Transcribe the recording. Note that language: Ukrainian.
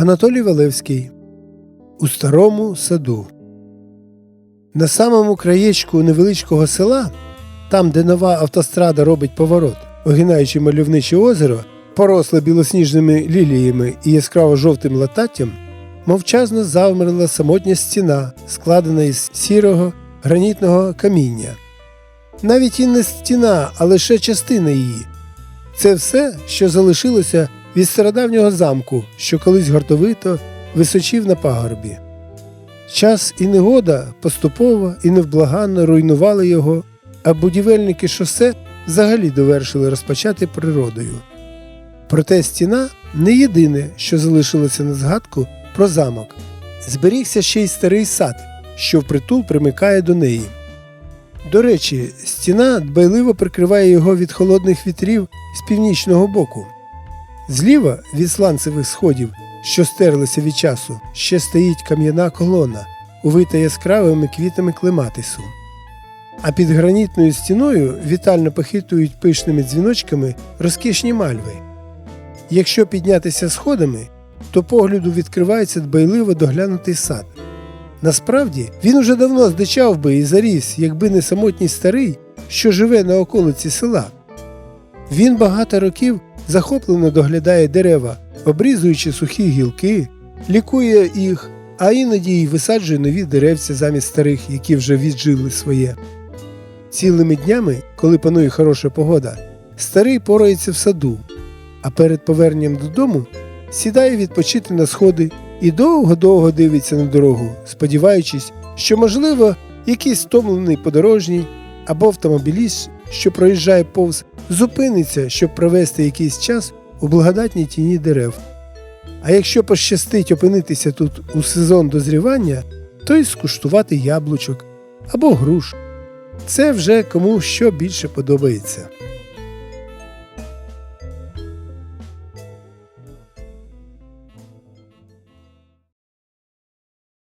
Анатолій Валевський У старому саду. На самому краєчку невеличкого села, там, де нова автострада робить поворот, огинаючи мальовниче озеро, поросле білосніжними ліліями і яскраво жовтим лататтям, мовчазно завмерла самотня стіна, складена із сірого гранітного каміння. Навіть і не стіна, а лише частина її. Це все, що залишилося від стародавнього замку, що колись гордовито височив на пагорбі. Час і негода поступово і невблаганно руйнували його, а будівельники шосе взагалі довершили розпочати природою. Проте стіна не єдине, що залишилося на згадку про замок. Зберігся ще й старий сад, що впритул примикає до неї. До речі, стіна дбайливо прикриває його від холодних вітрів з північного боку. Зліва від сланцевих сходів, що стерлися від часу, ще стоїть кам'яна колона, увита яскравими квітами клематису. А під гранітною стіною вітально похитують пишними дзвіночками розкішні мальви. Якщо піднятися сходами, то погляду відкривається дбайливо доглянутий сад. Насправді він уже давно здичав би і заріс, якби не самотній старий, що живе на околиці села. Він багато років захоплено доглядає дерева, обрізуючи сухі гілки, лікує їх, а іноді й висаджує нові деревця замість старих, які вже віджили своє. Цілими днями, коли панує хороша погода, старий порається в саду, а перед поверненням додому сідає відпочити на сходи і довго-довго дивиться на дорогу, сподіваючись, що, можливо, якийсь стомлений подорожній або автомобіліст, що проїжджає повз, зупиниться, щоб провести якийсь час у благодатній тіні дерев. А якщо пощастить опинитися тут у сезон дозрівання, то й скуштувати яблучок або груш. Це вже кому що більше подобається.